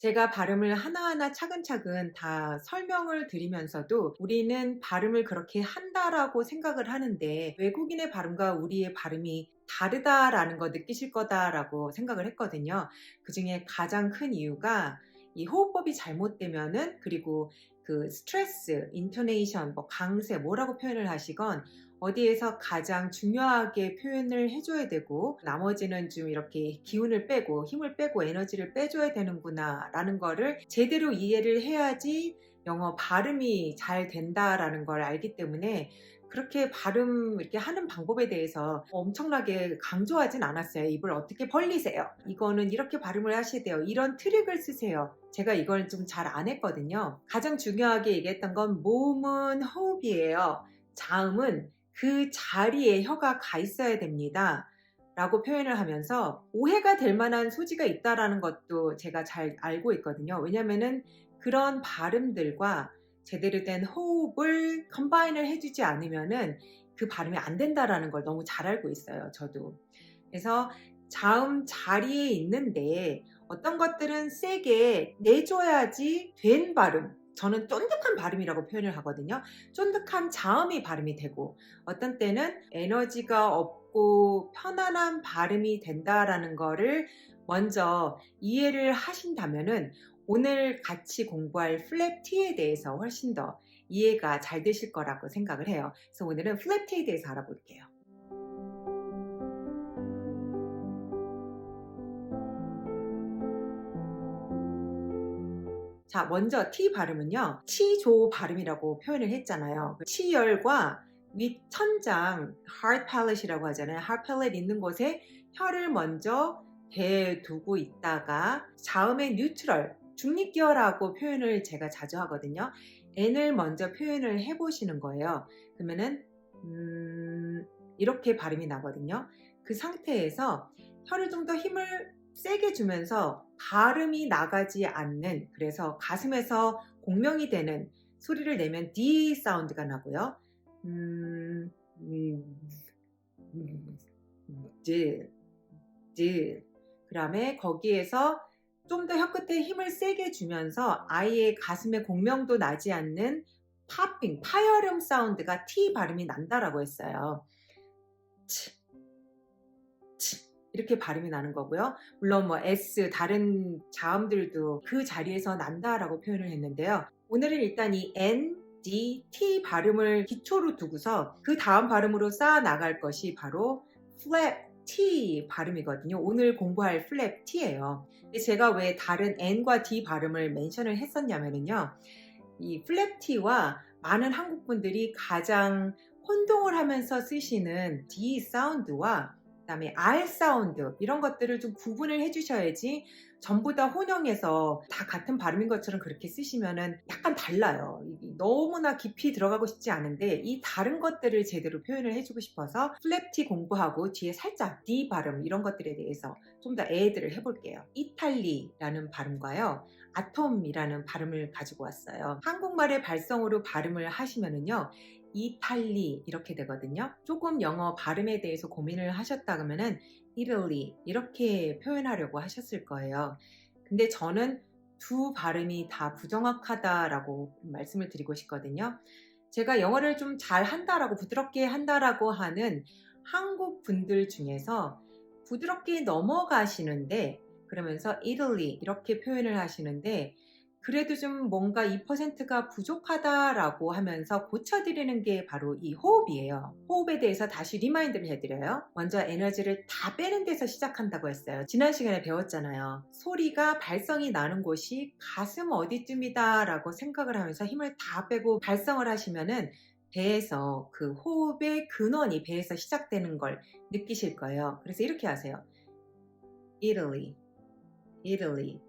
제가 발음을 하나하나 차근차근 다 설명을 드리면서도 우리는 발음을 그렇게 한다라고 생각을 하는데 외국인의 발음과 우리의 발음이 다르다라는 거 느끼실 거다라고 생각을 했거든요. 그 중에 가장 큰 이유가 이 호흡법이 잘못되면은 그리고 그 스트레스, 인토네이션, 뭐 강세 뭐라고 표현을 하시건 어디에서 가장 중요하게 표현을 해줘야 되고 나머지는 좀 이렇게 기운을 빼고 힘을 빼고 에너지를 빼줘야 되는구나 라는 거를 제대로 이해를 해야지 영어 발음이 잘 된다라는 걸 알기 때문에 그렇게 발음 이렇게 하는 방법에 대해서 엄청나게 강조하진 않았어요. 입을 어떻게 벌리세요. 이거는 이렇게 발음을 하셔야 돼요. 이런 트릭을 쓰세요. 제가 이걸 좀 잘 안 했거든요. 가장 중요하게 얘기했던 건 몸은 호흡이에요. 자음은 그 자리에 혀가 가 있어야 됩니다. 라고 표현을 하면서 오해가 될 만한 소지가 있다라는 것도 제가 잘 알고 있거든요. 왜냐면은 그런 발음들과 제대로 된 호흡을 컴바인을 해주지 않으면은 그 발음이 안 된다라는 걸 너무 잘 알고 있어요. 저도. 그래서 자음 자리에 있는데 어떤 것들은 세게 내줘야지 된 발음, 저는 쫀득한 발음이라고 표현을 하거든요. 쫀득한 자음이 발음이 되고 어떤 때는 에너지가 없고 편안한 발음이 된다라는 거를 먼저 이해를 하신다면은 오늘 같이 공부할 플랩 T에 대해서 훨씬 더 이해가 잘 되실 거라고 생각을 해요. 그래서 오늘은 플랩 T에 대해서 알아볼게요. 자, 먼저 T 발음은요. 치조 발음이라고 표현을 했잖아요. 치열과 윗 천장 hard palate이라고 하잖아요. hard palate 있는 곳에 혀를 먼저 대두고 있다가 자음의 뉴트럴, 중립기어라고 표현을 제가 자주 하거든요. n을 먼저 표현을 해보시는 거예요. 그러면은 음, 이렇게 발음이 나거든요. 그 상태에서 혀를 좀 더 힘을 세게 주면서 발음이 나가지 않는 그래서 가슴에서 공명이 되는 소리를 내면 D 사운드가 나고요. 음, 음, 음. 그 다음에 거기에서 좀 더 혀끝에 힘을 세게 주면서 아이의 가슴에 공명도 나지 않는 파핑, 파열음 사운드가 T 발음이 난다라고 했어요. 이렇게 발음이 나는 거고요. 물론 뭐 S 다른 자음들도 그 자리에서 난다라고 표현을 했는데요. 오늘은 일단 이 N, D, T 발음을 기초로 두고서 그 다음 발음으로 쌓아 나갈 것이 바로 flap T 발음이거든요. 오늘 공부할 flap T예요. 제가 왜 다른 N과 D 발음을 멘션을 했었냐면요. 이 flap T와 많은 한국 분들이 가장 혼동을 하면서 쓰시는 D 사운드와 그다음에 R 사운드 이런 것들을 좀 구분을 해주셔야지 전부 다 혼용해서 다 같은 발음인 것처럼 그렇게 쓰시면은 약간 달라요. 너무나 깊이 들어가고 싶지 않은데 이 다른 것들을 제대로 표현을 해주고 싶어서 플랩티 공부하고 뒤에 살짝 D 발음 이런 것들에 대해서 좀 더 애들을 해볼게요. 이탈리라는 발음과요. 아톰이라는 발음을 가지고 왔어요. 한국말의 발성으로 발음을 하시면은요. 이탈리 이렇게 되거든요. 조금 영어 발음에 대해서 고민을 하셨다 그러면은 Italy 이렇게 표현하려고 하셨을 거예요. 근데 저는 두 발음이 다 부정확하다라고 말씀을 드리고 싶거든요. 제가 영어를 좀 잘 한다라고 부드럽게 한다라고 하는 한국 분들 중에서 부드럽게 넘어가시는데 그러면서 Italy 이렇게 표현을 하시는데 그래도 좀 뭔가 2%가 부족하다라고 하면서 고쳐드리는 게 바로 이 호흡이에요. 호흡에 대해서 다시 리마인드를 해드려요. 먼저 에너지를 다 빼는 데서 시작한다고 했어요. 지난 시간에 배웠잖아요. 소리가 발성이 나는 곳이 가슴 어디쯤이다 라고 생각을 하면서 힘을 다 빼고 발성을 하시면은 배에서 그 호흡의 근원이 배에서 시작되는 걸 느끼실 거예요. 그래서 이렇게 하세요. Italy, Italy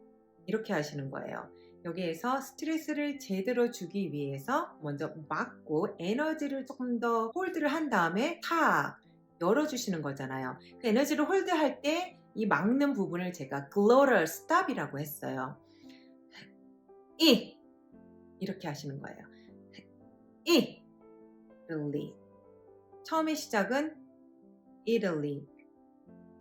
이렇게 하시는 거예요. 여기에서 스트레스를 제대로 주기 위해서 먼저 막고 에너지를 조금 더 홀드를 한 다음에 탁 열어주시는 거잖아요. 그 에너지를 홀드할 때 이 막는 부분을 제가 glottal stop이라고 했어요. 이 이렇게 하시는 거예요. 이 Italy 처음에 시작은 Italy,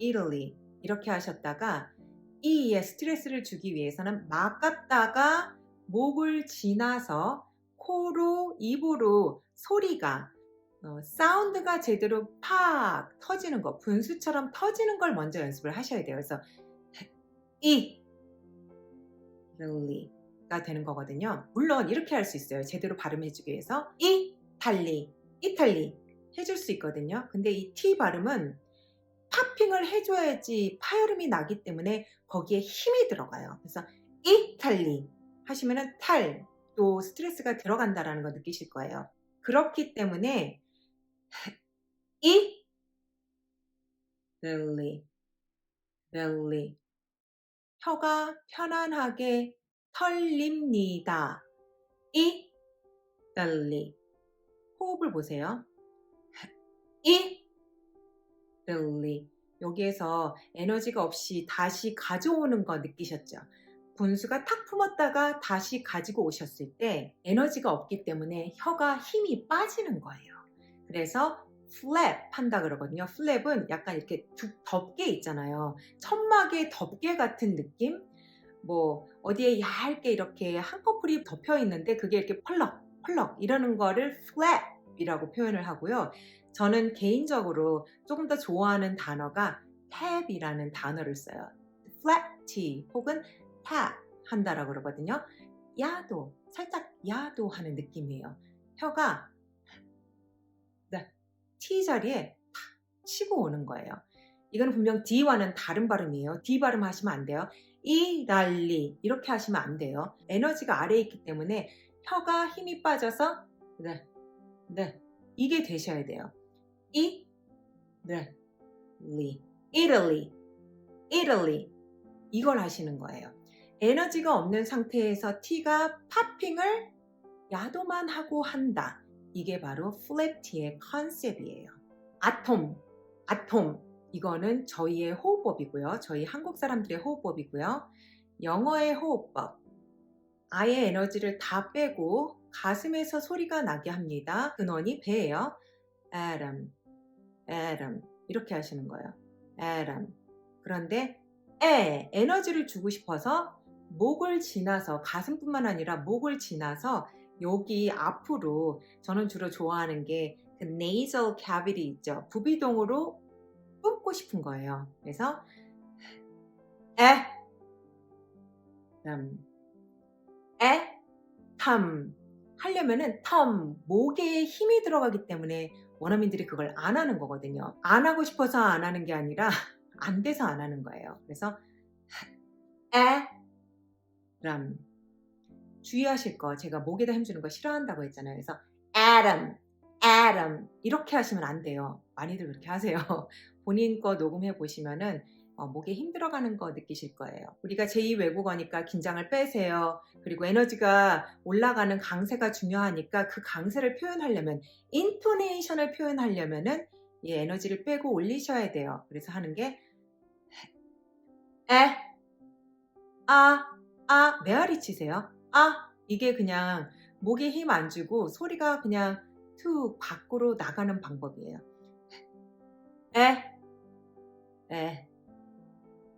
Italy 이렇게 하셨다가 이에 스트레스를 주기 위해서는 막 갔다가 목을 지나서 코로 입으로 소리가 어, 사운드가 제대로 팍 터지는 거 분수처럼 터지는 걸 먼저 연습을 하셔야 돼요. 그래서 이 really가 되는 거거든요. 물론 이렇게 할 수 있어요. 제대로 발음해주기 위해서 이탈리 이탈리 해줄 수 있거든요. 근데 이 T 발음은 팝핑을 해줘야지 파열음이 나기 때문에 거기에 힘이 들어가요. 그래서 이탈리 하시면은 탈, 또 스트레스가 들어간다라는 거 느끼실 거예요. 그렇기 때문에 이 really, really 혀가 편안하게 털립니다. 이 really 호흡을 보세요. 이 really 여기에서 에너지가 없이 다시 가져오는 거 느끼셨죠? 분수가 탁 품었다가 다시 가지고 오셨을 때 에너지가 없기 때문에 혀가 힘이 빠지는 거예요. 그래서 플랩 한다 그러거든요. 플랩은 약간 이렇게 두- 덮개 있잖아요. 천막의 덮개 같은 느낌? 뭐 어디에 얇게 이렇게 한꺼풀이 덮여 있는데 그게 이렇게 펄럭 펄럭 이러는 거를 flap이라고 표현을 하고요. 저는 개인적으로 조금 더 좋아하는 단어가 tab이라는 단어를 써요. flat 혹은 tap 한다라고 그러거든요. 야도 살짝 야도 하는 느낌이에요. 혀가 네, T 자리에 탁 치고 오는 거예요. 이건 분명 D와는 다른 발음이에요. D 발음 하시면 안 돼요. 이 랄리 이렇게 하시면 안 돼요. 에너지가 아래에 있기 때문에 혀가 힘이 빠져서 네, 네 이게 되셔야 돼요. 이, 네, 리, Italy, Italy 이걸 하시는 거예요. 에너지가 없는 상태에서 T가 팝핑을 야도만 하고 한다. 이게 바로 플랩티의 컨셉이에요. 아톰, 아톰. 이거는 저희의 호흡법이고요. 저희 한국 사람들의 호흡법이고요. 영어의 호흡법. 아예 에너지를 다 빼고 가슴에서 소리가 나게 합니다. 근원이 배예요. atom, atom. 이렇게 하시는 거예요. atom. 그런데 에 에너지를 주고 싶어서 목을 지나서 가슴뿐만 아니라 목을 지나서 여기 앞으로 저는 주로 좋아하는 게 그 nasal cavity 있죠. 부비동으로 뿜고 싶은 거예요. 그래서 에, 음, 에, 텀 하려면은 텀 목에 힘이 들어가기 때문에 원어민들이 그걸 안 하는 거거든요. 안 하고 싶어서 안 하는 게 아니라 안 돼서 안 하는 거예요. 그래서 에, 람 주의하실 거 제가 목에다 힘주는 거 싫어한다고 했잖아요. 그래서 atom, atom 이렇게 하시면 안 돼요. 많이들 그렇게 하세요. 본인 거 녹음해 보시면은 어, 목에 힘 들어가는 거 느끼실 거예요. 우리가 제2 외국어니까 긴장을 빼세요. 그리고 에너지가 올라가는 강세가 중요하니까 그 강세를 표현하려면 인토네이션을 표현하려면은 이 에너지를 빼고 올리셔야 돼요. 그래서 하는 게 에, 아, 아, 메아리 치세요. 아, 이게 그냥 목에 힘 안 주고 소리가 그냥 툭 밖으로 나가는 방법이에요. 에, 에,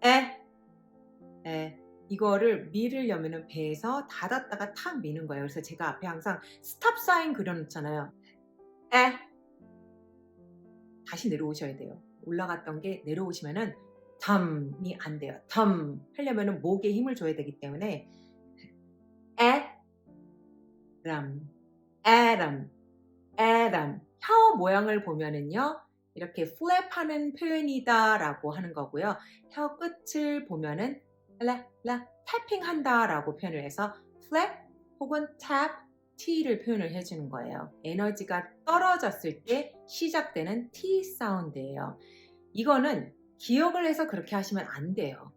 에, 에. 이거를 밀으려면은 배에서 닫았다가 탁 미는 거예요. 그래서 제가 앞에 항상 스탑 사인 그려놓잖아요. 에. 다시 내려오셔야 돼요. 올라갔던 게 내려오시면은 덤이 안 돼요. 덤 하려면은 목에 힘을 줘야 되기 때문에 에, 람, 에람, 에람. 혀 모양을 보면은요. 이렇게 플랩하는 표현이다라고 하는 거고요. 혀 끝을 보면은 라, 라, 탭핑한다라고 표현을 해서 플랩 혹은 탭, T를 표현을 해주는 거예요. 에너지가 떨어졌을 때 시작되는 T 사운드예요. 이거는 기억을 해서 그렇게 하시면 안 돼요.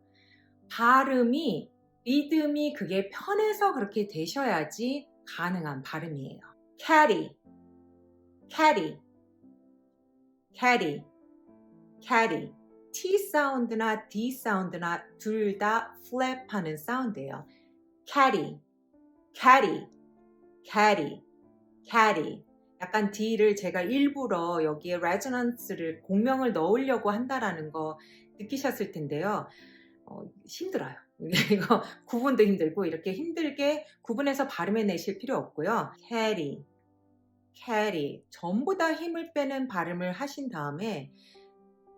발음이, 리듬이 그게 편해서 그렇게 되셔야지 가능한 발음이에요. carry, carry, carry, carry. T 사운드나 D 사운드나 둘다 플랩하는 사운드예요. carry, carry, carry, carry. 약간 D를 제가 일부러 여기에 레저넌스를 공명을 넣으려고 한다라는 거 느끼셨을 텐데요. 어, 힘들어요. 이거 구분도 힘들고 이렇게 힘들게 구분해서 발음해 내실 필요 없고요. carry, carry 전부 다 힘을 빼는 발음을 하신 다음에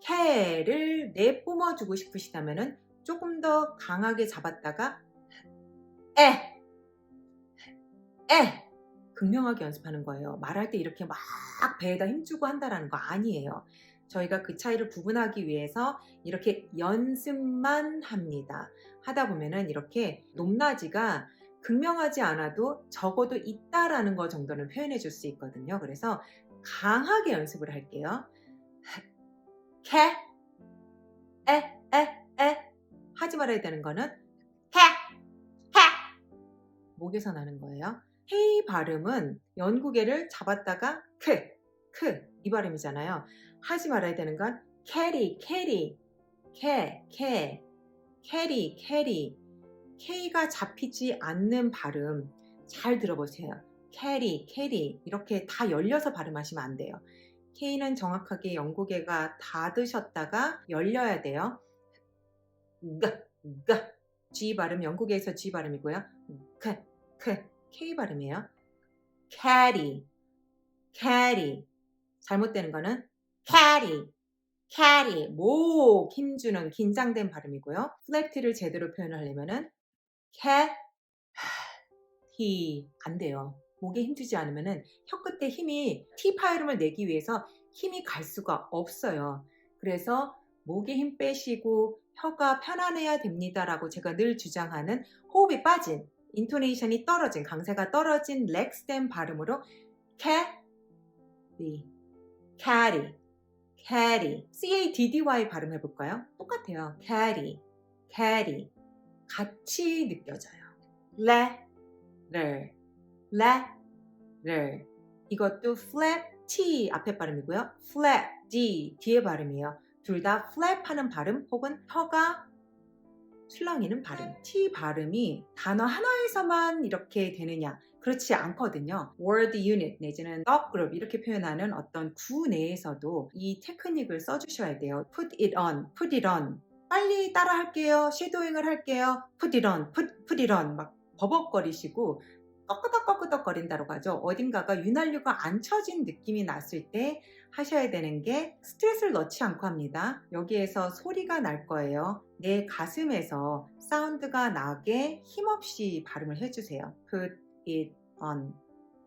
캐를 내뿜어 주고 싶으시다면은 조금 더 강하게 잡았다가 에, 에 극명하게 연습하는 거예요. 말할 때 이렇게 막 배에다 힘주고 한다라는 거 아니에요. 저희가 그 차이를 구분하기 위해서 이렇게 연습만 합니다. 하다 보면은 이렇게 높낮이가 극명하지 않아도 적어도 있다라는 거 정도는 표현해 줄 수 있거든요. 그래서 강하게 연습을 할게요. 캐, 에, 에, 에 하지 말아야 되는 거는 캐, 캐 목에서 나는 거예요. 헤이 발음은 연구개를 잡았다가 크, 크 이 발음이잖아요. 하지 말아야 되는 건 캐리, 캐리, 캐, 캐, 캐리, 캐리. K가 잡히지 않는 발음 잘 들어보세요. 캐리, 캐리 이렇게 다 열려서 발음하시면 안 돼요. K는 정확하게 연구개가 닫으셨다가 열려야 돼요. 가, 가. G 발음 영국에서 G 발음이고요. 크, 크, K 발음이에요. carry, carry. 잘못되는 거는 carry, carry. 목 힘주는 긴장된 발음이고요. 플랫티를 제대로 표현하려면은 carry. 안 돼요. 목에 힘주지 않으면은 혀 끝에 힘이 T 파이름을 내기 위해서 힘이 갈 수가 없어요. 그래서 목에 힘 빼시고 혀가 편안해야 됩니다라고 제가 늘 주장하는 호흡이 빠진 인토네이션이 떨어진 강세가 떨어진 렉스된 발음으로 carry, carry, carry, c-a-d-d-y 발음해 볼까요? 똑같아요. carry, carry 같이 느껴져요. 레, 를, 레, 를 이것도 flap t 앞에 발음이고요. flap d 뒤에 발음이에요. 둘 다 flap 하는 발음 혹은 혀가 술렁이는 발음. T 발음이 단어 하나에서만 이렇게 되느냐? 그렇지 않거든요. word unit 내지는 dog group 이렇게 표현하는 어떤 구 내에서도 이 테크닉을 써주셔야 돼요. put it on, put it on. 빨리 따라 할게요. 쉐도잉을 할게요. it on. 막 버벅거리시고 꺾끄덕꺾끄덕 거린다고 하죠. 어딘가가 윤활유가 안 쳐진 느낌이 났을 때 하셔야 되는 게 스트레스를 넣지 않고 합니다. 여기에서 소리가 날 거예요. 내 가슴에서 사운드가 나게 힘없이 발음을 해주세요. put it on.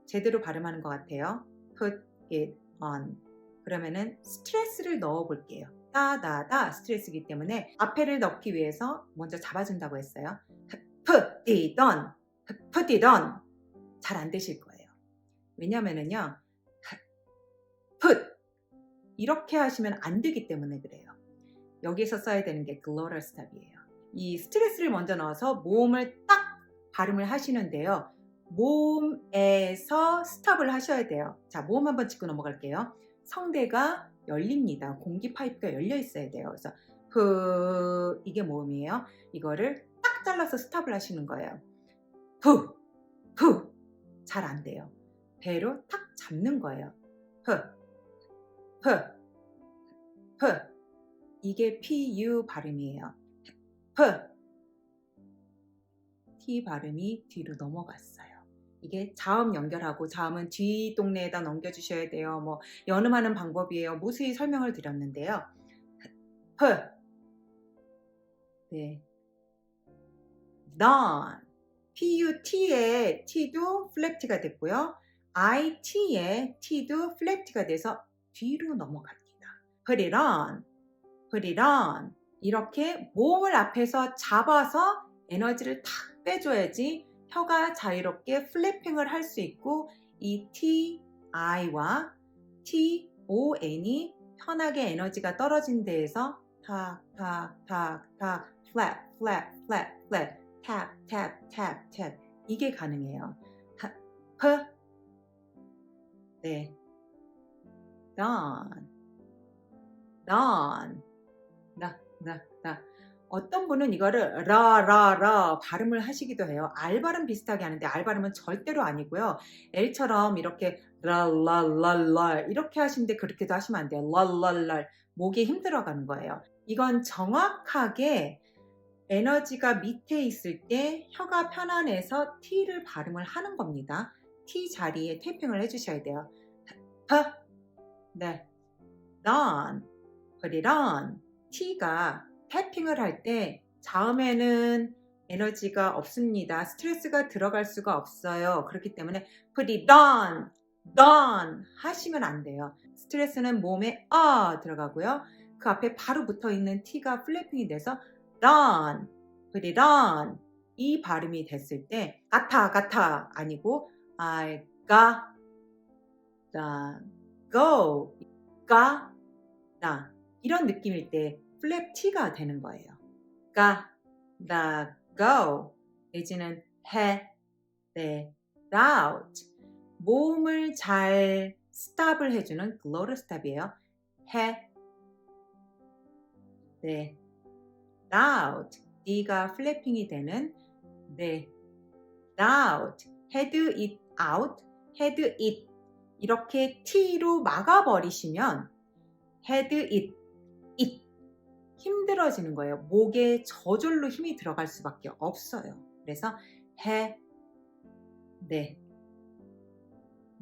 제대로 발음하는 것 같아요. put it on. 그러면은 스트레스를 넣어 볼게요. 따다다 스트레스이기 때문에 앞에를 넣기 위해서 먼저 잡아준다고 했어요. on. put it on. 잘안 되실 거예요. 왜냐면은요, put 이렇게 하시면 안 되기 때문에 그래요. 여기서 써야 되는 게 glottal stop이에요. 이 스트레스를 먼저 넣어서 모음을 딱 발음을 하시는데요. 모음에서 스탑을 하셔야 돼요. 자, 모음 한번 짚고 넘어갈게요. 성대가 열립니다. 공기 파이프가 열려 있어야 돼요. 그래서 후 이게 모음이에요. 이거를 딱 잘라서 스탑을 하시는 거예요. 후, 후. 잘안 돼요. 배로 탁 잡는 거예요. 후, 후, 후. 이게 PU 발음이에요. 후. T 발음이 뒤로 넘어갔어요. 이게 자음 연결하고 자음은 뒤 동네에다 넘겨주셔야 돼요. 뭐 연음하는 방법이에요. 무수히 설명을 드렸는데요. 후. 네. non. PUT의 T도 플랩트가 됐고요. IT의 T도 플랩트가 돼서 뒤로 넘어갑니다. put it on, put it on. 이렇게 모음을 앞에서 잡아서 에너지를 탁 빼줘야지 혀가 자유롭게 플래핑을 할 수 있고 이 T, I와 T, O, N이 편하게 에너지가 떨어진 데에서 탁, 탁, 탁, 탁, flap, flap, flap, flap, tap, tap, tap, tap 이게 가능해요. 하, p, 네, done, done, 나, 나, 나. 어떤 분은 이거를 라, 라, 라 발음을 하시기도 해요. 알 발음 비슷하게 하는데 알 발음은 절대로 아니고요. L처럼 이렇게 라, 라, 라, 라 이렇게 하시는데 그렇게도 하시면 안 돼요. 라 목이 힘들어가는 거예요. 이건 정확하게 에너지가 밑에 있을 때 혀가 편안해서 T를 발음을 하는 겁니다. T 자리에 태핑을 해주셔야 돼요. P, 네, on. T가 태핑을 할 때 자음에는 에너지가 없습니다. 스트레스가 들어갈 수가 없어요. 그렇기 때문에 it on, done 하시면 안 돼요. 스트레스는 몸에 아 들어가고요. 그 앞에 바로 붙어 있는 T가 플래핑이 돼서 done, it on 이 발음이 됐을 때 같아 같아 아니고 I got the go 가 나 이런 느낌일 때 플랩 T가 되는 거예요. 가, the go 내지는 해, 네, out 모음을 잘 스탑을 해주는 글로럴 스탑이에요. 해, 네, out D가 플래핑이 되는 네, out head it out, head it 이렇게 T로 막아버리시면 head it 힘들어지는 거예요. 목에 저절로 힘이 들어갈 수밖에 없어요. 그래서 해, 네,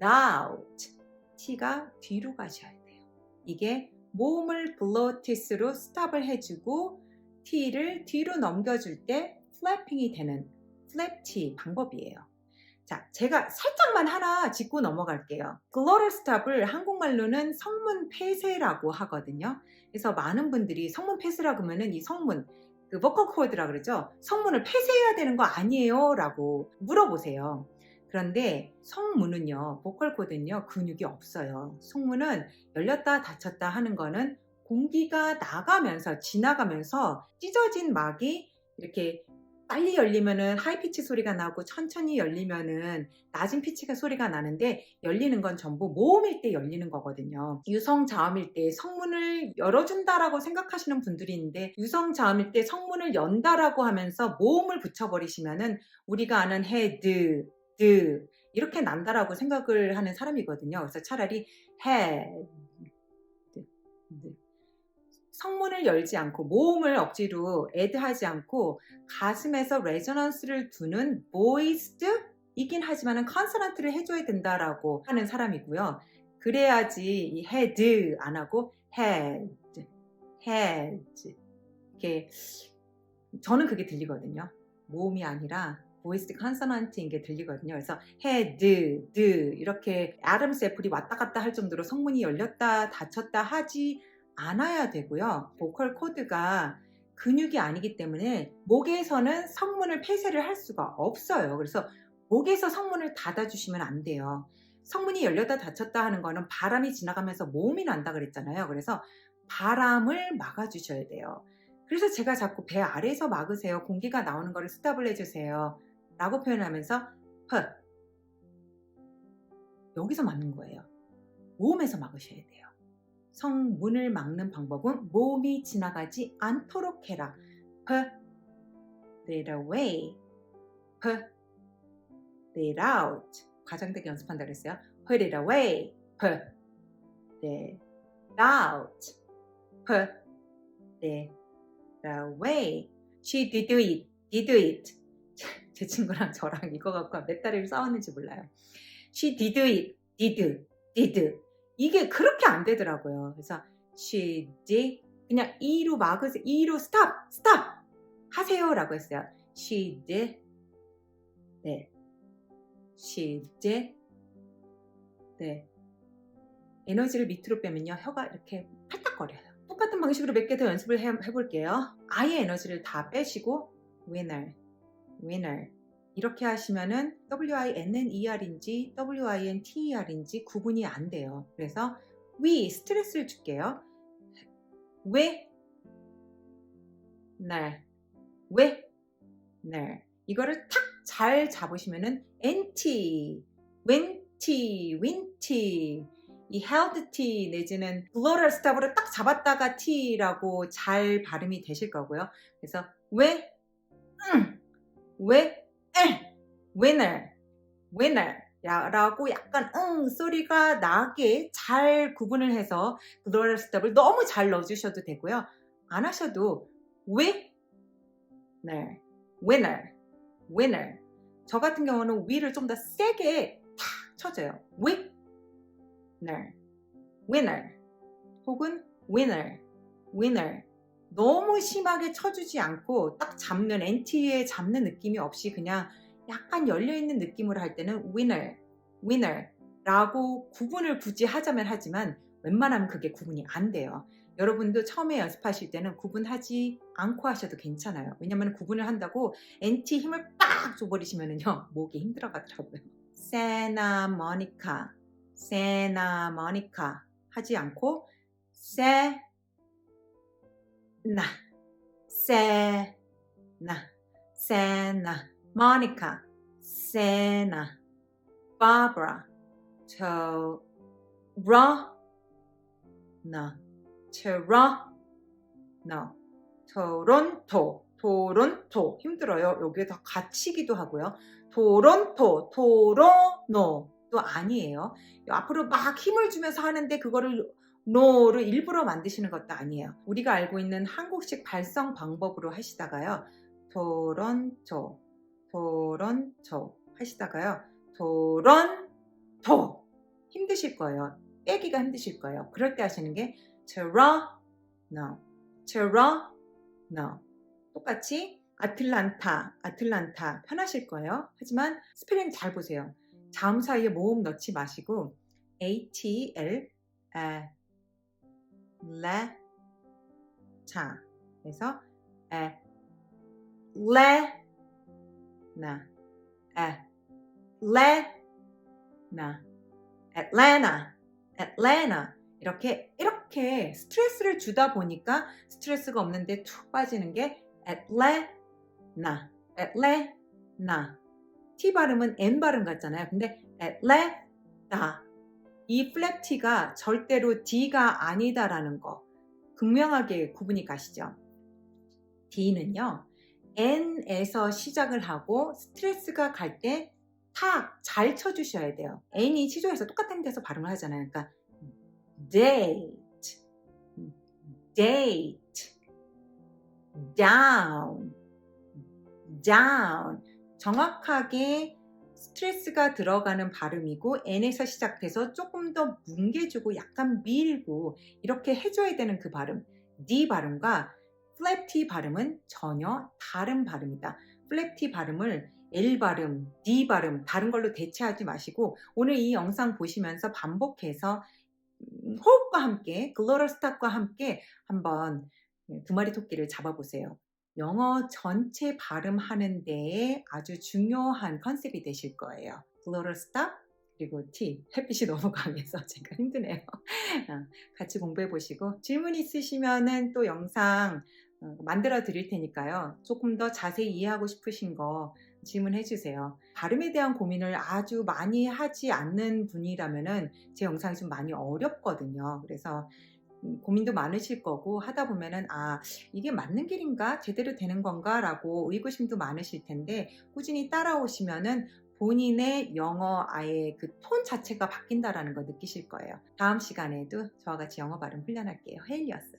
out T가 뒤로 가셔야 돼요. 이게 모음을 글로티스로 스탑을 해주고 T를 뒤로 넘겨줄 때 플래핑이 되는 플랩 T 방법이에요. 자, 제가 살짝만 하나 짚고 넘어갈게요. 글로럴 스탑을 한국말로는 성문 폐쇄라고 하거든요. 그래서 많은 분들이 성문 폐쇄라고 하면은 이 성문, 그 버커 코드라 그러죠. 성문을 폐쇄해야 되는 거 아니에요? 라고 물어보세요. 그런데 성문은요, 보컬 코드는요, 근육이 없어요. 성문은 열렸다 닫혔다 하는 거는 공기가 나가면서, 지나가면서 찢어진 막이 이렇게 빨리 열리면은 하이 피치 소리가 나고 천천히 열리면은 낮은 피치가 소리가 나는데 열리는 건 전부 모음일 때 열리는 거거든요. 유성 자음일 때 성문을 열어준다라고 생각하시는 분들이 있는데 유성 자음일 때 성문을 연다라고 하면서 모음을 붙여버리시면은 우리가 아는 헤드, 드 이렇게 난다라고 생각을 하는 사람이거든요. 그래서 차라리 헤드, 드 성문을 열지 않고 모음을 억지로 애드하지 않고 가슴에서 레저넌스를 두는 보이스드 이긴 하지만은 컨서넌트를 해줘야 된다라고 하는 사람이고요. 그래야지 이 헤드 안 하고 헤드, 헤드 이렇게 저는 그게 들리거든요. 모음이 아니라 보이스 컨서넌트인 게 들리거든요. 그래서 헤드, 드 이렇게 아름스 애플이 왔다 갔다 할 정도로 성문이 열렸다 닫혔다 하지 않아야 되고요. 보컬 코드가 근육이 아니기 때문에 목에서는 성문을 폐쇄를 할 수가 없어요. 그래서 목에서 성문을 닫아주시면 안 돼요. 성문이 열렸다 닫혔다 하는 거는 바람이 지나가면서 모음이 난다 그랬잖아요. 그래서 바람을 막아주셔야 돼요. 그래서 제가 자꾸 배 아래에서 막으세요. 공기가 나오는 거를 스탑을 해주세요. 라고 표현하면서 헛 여기서 막는 거예요. 모음에서 막으셔야 돼요. 성문을 막는 방법은 모음이 지나가지 않도록 해라. Put it away. Put it out. 과장되게 연습한다 그랬어요. Put it away. Put it out. Put it away. She did it. Did it. 제 친구랑 저랑 이거 갖고 몇 달을 싸웠는지 몰라요. She did it. Did. Did. 이게 그렇게 안 되더라고요. 그래서 she did 그냥 e로 막으세요. e로 stop, stop 하세요라고 했어요. she did 네, she did 네. 에너지를 밑으로 빼면요 혀가 이렇게 팔딱거려요. 똑같은 방식으로 몇 개 더 연습을 해, 해볼게요. 아예 에너지를 다 빼시고 winner, winner 이렇게 하시면은 W-I-N-N-E-R인지 W-I-N-T-E-R인지 구분이 안 돼요. 그래서 we 스트레스를 줄게요. 왜? 날. 왜? 날. 이거를 탁 잘 잡으시면은 NT, 웬티, 윈티, 이 held T 내지는 블러럴 스탑으로 딱 잡았다가 T라고 잘 발음이 되실 거고요. 그래서 왜? 음, 왜? 에, winner, winner 라고 약간 응 소리가 나게 잘 구분을 해서 글로럴 스탑을 너무 잘 넣어주셔도 되고요. 안 하셔도 왜 winner, winner, winner. 저 같은 경우는 위를 좀 더 세게 탁 쳐줘요. winner, winner. 혹은 winner, winner. 너무 심하게 쳐주지 않고 딱 잡는 NT에 잡는 느낌이 없이 그냥 약간 열려있는 느낌으로 할 때는 winner, winner 라고 구분을 굳이 하자면 하지만 웬만하면 그게 구분이 안 돼요. 여러분도 처음에 연습하실 때는 구분하지 않고 하셔도 괜찮아요. 왜냐면 구분을 한다고 NT 힘을 빡 줘버리시면은요, 목이 힘들어 가더라고요. 세나 모니카, 세나 모니카 하지 않고 세, 나, 세, 나, 세나, 모니카, 세나, 바브라, 저, 러, 나, 트러, 너, 토론토, 토론토. 힘들어요. 여기에 더 갇히기도 하고요. 토론토, 토로노도 아니에요. 앞으로 막 힘을 주면서 하는데 그거를 노를 일부러 만드시는 것도 아니에요. 우리가 알고 있는 한국식 발성 방법으로 하시다가요. 토론토, 토론토 하시다가요. 토론토 힘드실 거예요. 빼기가 힘드실 거예요. 그럴 때 하시는 게 Toronto, Toronto. 똑같이 아틀란타, 아틀란타 편하실 거예요. 하지만 스펠링 잘 보세요. 자음 사이에 모음 넣지 마시고 A T L 에, 레, 자. 그래서 에, 레, 나, 에, 레, 나, Atlanta, Atlanta. 이렇게 이렇게 스트레스를 주다 보니까 스트레스가 없는데 툭 빠지는 게 Atlanta, Atlanta. T 발음은 N 발음 같잖아요. 근데 Atlanta 이 플랩 T가 절대로 D가 아니다라는 거 극명하게 구분이 가시죠. D는요. N에서 시작을 하고 스트레스가 갈 때 탁 잘 쳐주셔야 돼요. N이 시조에서 똑같은 데서 발음을 하잖아요. 그러니까 date, date, down, down. 정확하게 스트레스가 들어가는 발음이고 n에서 시작해서 조금 더 뭉개주고 약간 밀고 이렇게 해줘야 되는 그 발음 D 발음과 플랩 T 발음은 전혀 다른 발음이다. 플랩 T 발음을 L 발음, D 발음 다른 걸로 대체하지 마시고 오늘 이 영상 보시면서 반복해서 음, 호흡과 함께 글로럴 스탑과 함께 한번 두 마리 토끼를 잡아보세요. 영어 전체 발음하는 데에 아주 중요한 컨셉이 되실 거예요. 글로럴 스탑 그리고 T 햇빛이 너무 강해서 제가 힘드네요. 어, 같이 공부해 보시고 질문 있으시면은 또 영상 어, 만들어 드릴 테니까요. 조금 더 자세히 이해하고 싶으신 거 질문해 주세요. 발음에 대한 고민을 아주 많이 하지 않는 분이라면은 제 영상이 좀 많이 어렵거든요. 그래서 음, 고민도 많으실 거고 하다 보면은 아 이게 맞는 길인가 제대로 되는 건가라고 의구심도 많으실 텐데 꾸준히 따라오시면은 본인의 영어 아예 그 톤 자체가 바뀐다라는 거 느끼실 거예요. 다음 시간에도 저와 같이 영어 발음 훈련할게요. 헤일리였어요.